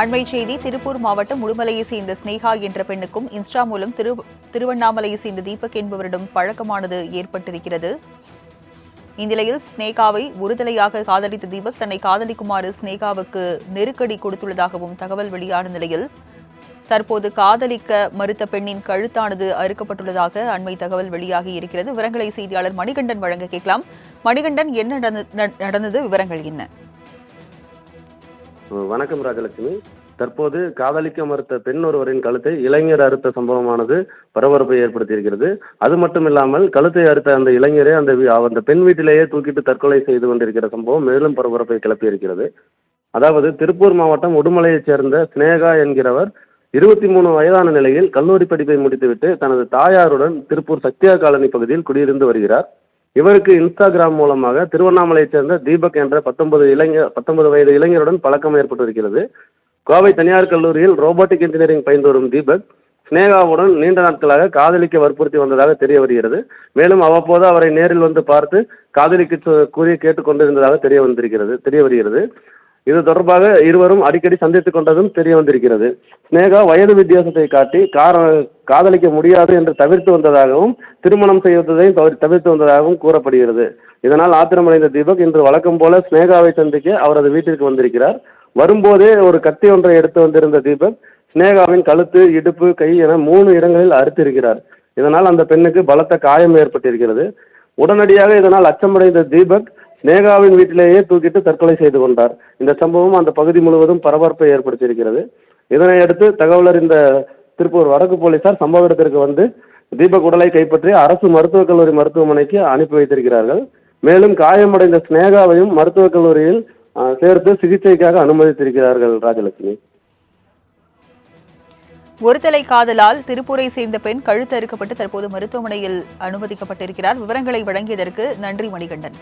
அண்மை செய்தி திருப்பூர் மாவட்டம் உடுமலையை சேர்ந்த ஸ்னேகா என்ற பெண்ணுக்கும் இன்ஸ்டா மூலம் திரு திருவண்ணாமலையை சேர்ந்த தீபக் என்பவரிடம் பழக்கமானது ஏற்பட்டிருக்கிறது. இந்நிலையில் ஸ்னேகாவை ஒருதலையாக காதலித்த தீபக் தன்னை காதலிக்குமாறு ஸ்னேகாவுக்கு நெருக்கடி கொடுத்துள்ளதாகவும் தகவல் வெளியான நிலையில் தற்போது காதலிக்க மறுத்த பெண்ணின் கழுத்தானது அறுக்கப்பட்டுள்ளதாக அண்மை தகவல் வெளியாகி இருக்கிறது. விவரங்களை செய்தியாளர் மணிகண்டன் வழங்க கேட்கலாம். மணிகண்டன் என்ன நடந்தது? விவரங்கள் என்ன? வணக்கம் ராஜலட்சுமி. தற்போது காதலிக்க மறுத்த பெண் ஒருவரின் கழுத்தை இளைஞர் அறுத்த சம்பவமானது பரபரப்பை ஏற்படுத்தியிருக்கிறது. அது மட்டும் இல்லாமல் கழுத்தை அறுத்த அந்த இளைஞரே அந்த அந்த பெண் வீட்டிலேயே தூக்கிட்டு தற்கொலை செய்து கொண்டிருக்கிற சம்பவம் மேலும் பரபரப்பை கிளப்பியிருக்கிறது. அதாவது திருப்பூர் மாவட்டம் உடுமலையைச் சேர்ந்த ஸ்னேகா என்கிறவர் இருபத்தி மூணு வயதான நிலையில் கல்லூரி படிப்பை முடித்துவிட்டு தனது தாயாருடன் திருப்பூர் சத்யா காலனி பகுதியில் குடியிருந்து வருகிறார். இவருக்கு இன்ஸ்டாகிராம் மூலமாக திருவண்ணாமலையைச் சேர்ந்த தீபக் என்ற பத்தொன்பது இளைஞர் பத்தொன்பது வயது இளைஞருடன் பழக்கம் ஏற்பட்டிருக்கிறது. கோவை தனியார் கல்லூரியில் ரோபோட்டிக் இன்ஜினியரிங் பயின்று வரும் தீபக் ஸ்னேகாவுடன் நீண்ட நாட்களாக காதலிக்க வற்புறுத்தி வந்ததாக தெரிய வருகிறது. மேலும் அவ்வப்போது அவரை நேரில் வந்து பார்த்து காதலிக்க கூறி கேட்டுக்கொண்டிருந்ததாக தெரிய வந்திருக்கிறது தெரிய வருகிறது. இது தொடர்பாக இருவரும் அடிக்கடி சந்தித்துக் கொண்டதும் தெரிய வந்திருக்கிறது. ஸ்னேகா வயது வித்தியாசத்தை காட்டி கார காதலிக்க முடியாது என்று தவிர்த்து வந்ததாகவும் திருமணம் செய்வதையும் தவிர- தவிர்த்து வந்ததாகவும் கூறப்படுகிறது. இதனால் ஆத்திரமடைந்த தீபக் இன்று வழக்கம் போல ஸ்னேகாவை சந்திக்க அவரது வீட்டிற்கு வந்திருக்கிறார். வரும்போதே ஒரு கத்தி ஒன்றை எடுத்து வந்திருந்த தீபக் ஸ்னேகாவின் கழுத்து இடுப்பு கை என மூணு இடங்களில் அறுத்திருக்கிறார். இதனால் அந்த பெண்ணுக்கு பலத்த காயம் ஏற்பட்டிருக்கிறது. உடனடியாக இதனால் அச்சமடைந்த தீபக் சினேகாவின் வீட்டிலேயே தூக்கிட்டு தற்கொலை செய்து கொண்டார். இந்த சம்பவம் அந்த பகுதி முழுவதும் பரபரப்பை ஏற்படுத்தியிருக்கிறது. இதனையடுத்து தகவல் அறிந்த திருப்பூர் வடக்கு போலீசார் சம்பவ இடத்திற்கு வந்து தீபக் உடலை கைப்பற்றி அரசு மருத்துவக் கல்லூரி மருத்துவமனைக்கு அனுப்பி வைத்திருக்கிறார்கள். மேலும் காயமடைந்த ஸ்னேகாவையும் மருத்துவக் கல்லூரியில் சேர்த்து சிகிச்சைக்காக அனுமதித்திருக்கிறார்கள் ராஜலட்சுமி. ஒருதலை காதலால் திருப்பூரை சேர்ந்த பெண் கழுத்து அறுக்கப்பட்டு தற்போது மருத்துவமனையில் அனுமதிக்கப்பட்டிருக்கிறார். விவரங்களை வழங்கியதற்கு நன்றி மணிகண்டன்.